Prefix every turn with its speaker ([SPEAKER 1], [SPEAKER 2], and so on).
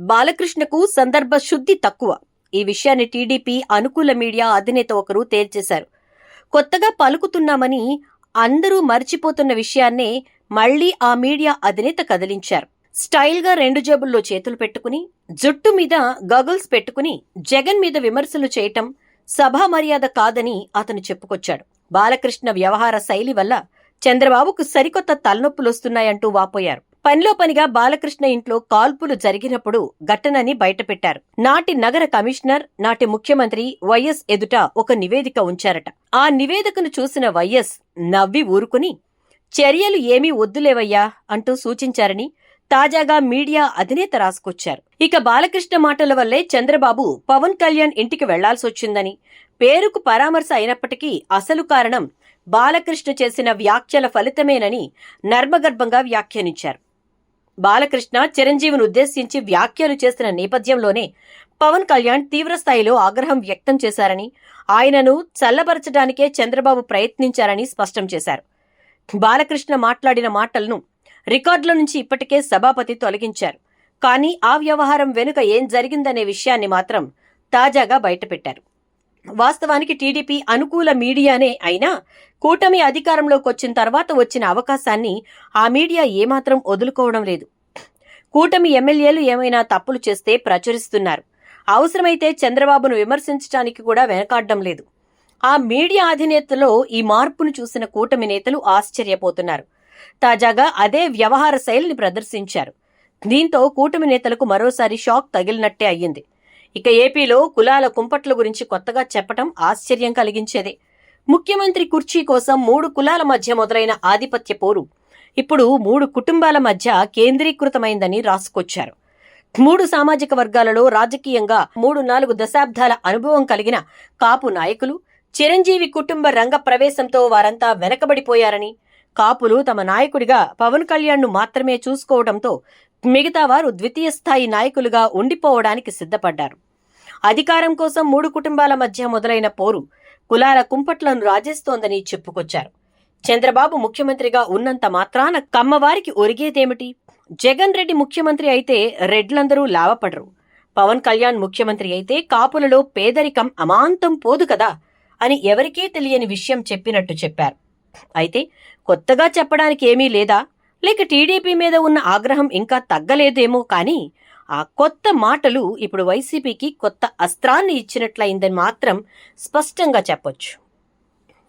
[SPEAKER 1] బాలకృష్ణకు సందర్భ శుద్ధి తక్కువ. ఈ విషయాన్ని టీడీపీ అనుకూల మీడియా అధినేత ఒకరు తేల్చేశారు. కొత్తగా పలుకుతున్నామని అందరూ మర్చిపోతున్న విషయాన్నే మళ్ళీ ఆ మీడియా అధినేత కదిలించారు. స్టైల్గా రెండు జేబుల్లో చేతులు పెట్టుకుని జుట్టు మీద గగుల్స్ పెట్టుకుని జగన్ మీద విమర్శలు చేయటం సభా మర్యాద కాదని అతను చెప్పుకొచ్చాడు. బాలకృష్ణ వ్యవహార శైలి వల్ల చంద్రబాబుకు సరికొత్త తలనొప్పులొస్తున్నాయంటూ వాపోయారు. పనిలో పనిగా బాలకృష్ణ ఇంట్లో కాల్పులు జరిగినప్పుడు ఘటనని బయటపెట్టారు. నాటి నగర కమిషనర్ నాటి ముఖ్యమంత్రి వైఎస్ ఎదుట ఒక నివేదిక ఉంచారట. ఆ నివేదికను చూసిన వైఎస్ నవ్వి ఊరుకుని చర్యలు ఏమీ వద్దులేవయ్యా అంటూ సూచించారని తాజాగా మీడియా అధినేత రాసుకొచ్చారు. ఇక బాలకృష్ణ మాటల వల్లే చంద్రబాబు పవన్ కళ్యాణ్ ఇంటికి వెళ్ళాల్సొచ్చిందని పేరుకు పరామర్శ అయినప్పటికీ అసలు కారణం బాలకృష్ణ చేసిన వ్యాఖ్యల ఫలితమేనని నర్మగర్భంగా వ్యాఖ్యానించారు. బాలకృష్ణ చిరంజీవిని ఉద్దేశించి వ్యాఖ్యలు చేసిన నేపథ్యంలోనే పవన్ కళ్యాణ్ తీవ్రస్థాయిలో ఆగ్రహం వ్యక్తం చేశారని ఆయనను చల్లబరచడానికే చంద్రబాబు ప్రయత్నించారని స్పష్టం చేశారు. బాలకృష్ణ మాట్లాడిన మాటలను రికార్డుల నుంచి ఇప్పటికే సభాపతి తొలగించారు. కానీ ఆ వ్యవహారం వెనుక ఏం జరిగిందనే విషయాన్ని మాత్రం తాజాగా బయటపెట్టారు. వాస్తవానికి టీడీపీ అనుకూల మీడియానే అయినా కూటమి అధికారంలోకి వచ్చిన తర్వాత వచ్చిన అవకాశాన్ని ఆ మీడియా ఏమాత్రం వదులుకోవడం లేదు. కూటమి ఎమ్మెల్యేలు ఏమైనా తప్పులు చేస్తే ప్రచురిస్తున్నారు. అవసరమైతే చంద్రబాబును విమర్శించడానికి కూడా వెనకాడడం లేదు. ఆ మీడియా అధినేతలో ఈ మార్పును చూసిన కూటమి నేతలు ఆశ్చర్యపోతున్నారు. తాజాగా అదే వ్యవహార శైలిని ప్రదర్శించారు. దీంతో కూటమి నేతలకు మరోసారి షాక్ తగిలినట్టే అయ్యింది. ఇక ఏపీలో కులాల కుంపట్ల గురించి కొత్తగా చెప్పటం ఆశ్చర్యం కలిగించేదే. ముఖ్యమంత్రి కుర్చీ కోసం మూడు కులాల మధ్య మొదలైన ఆధిపత్య పోరు. ఇప్పుడు మూడు కుటుంబాల మధ్య కేంద్రీకృతమైందని రాసుకొచ్చారు. మూడు సామాజిక వర్గాలలో రాజకీయంగా మూడు నాలుగు దశాబ్దాల అనుభవం కలిగిన కాపు నాయకులు చిరంజీవి కుటుంబ రంగ ప్రవేశంతో వారంతా వెనకబడిపోయారని కాపులు తమ నాయకుడిగా పవన్ కళ్యాణ్ను మాత్రమే చూసుకోవడంతో మిగతా వారు ద్వితీయ స్థాయి నాయకులుగా ఉండిపోవడానికి సిద్ధపడ్డారు. అధికారం కోసం మూడు కుటుంబాల మధ్య మొదలైన పోరు కులాల కుంపట్లను రాజేస్తోందని చెప్పుకొచ్చారు. చంద్రబాబు ముఖ్యమంత్రిగా ఉన్నంత మాత్రాన కమ్మవారికి ఒరిగేదేమిటి? జగన్ రెడ్డి ముఖ్యమంత్రి అయితే రెడ్లందరూ లాభపడరు పవన్ కళ్యాణ్ ముఖ్యమంత్రి అయితే కాపులలో పేదరికం అమాంతం పోదు కదా అని ఎవరికీ తెలియని విషయం చెప్పినట్టు చెప్పారు. అయితే కొత్తగా చెప్పడానికి ఏమీ లేదా? లేక టీడీపీ మీద ఉన్న ఆగ్రహం ఇంకా తగ్గలేదేమో కానీ ఆ కొత్త మాటలు ఇప్పుడు వైసీపీకి కొత్త అస్త్రాన్ని ఇచ్చినట్లయిందని మాత్రం స్పష్టంగా చెప్పొచ్చు.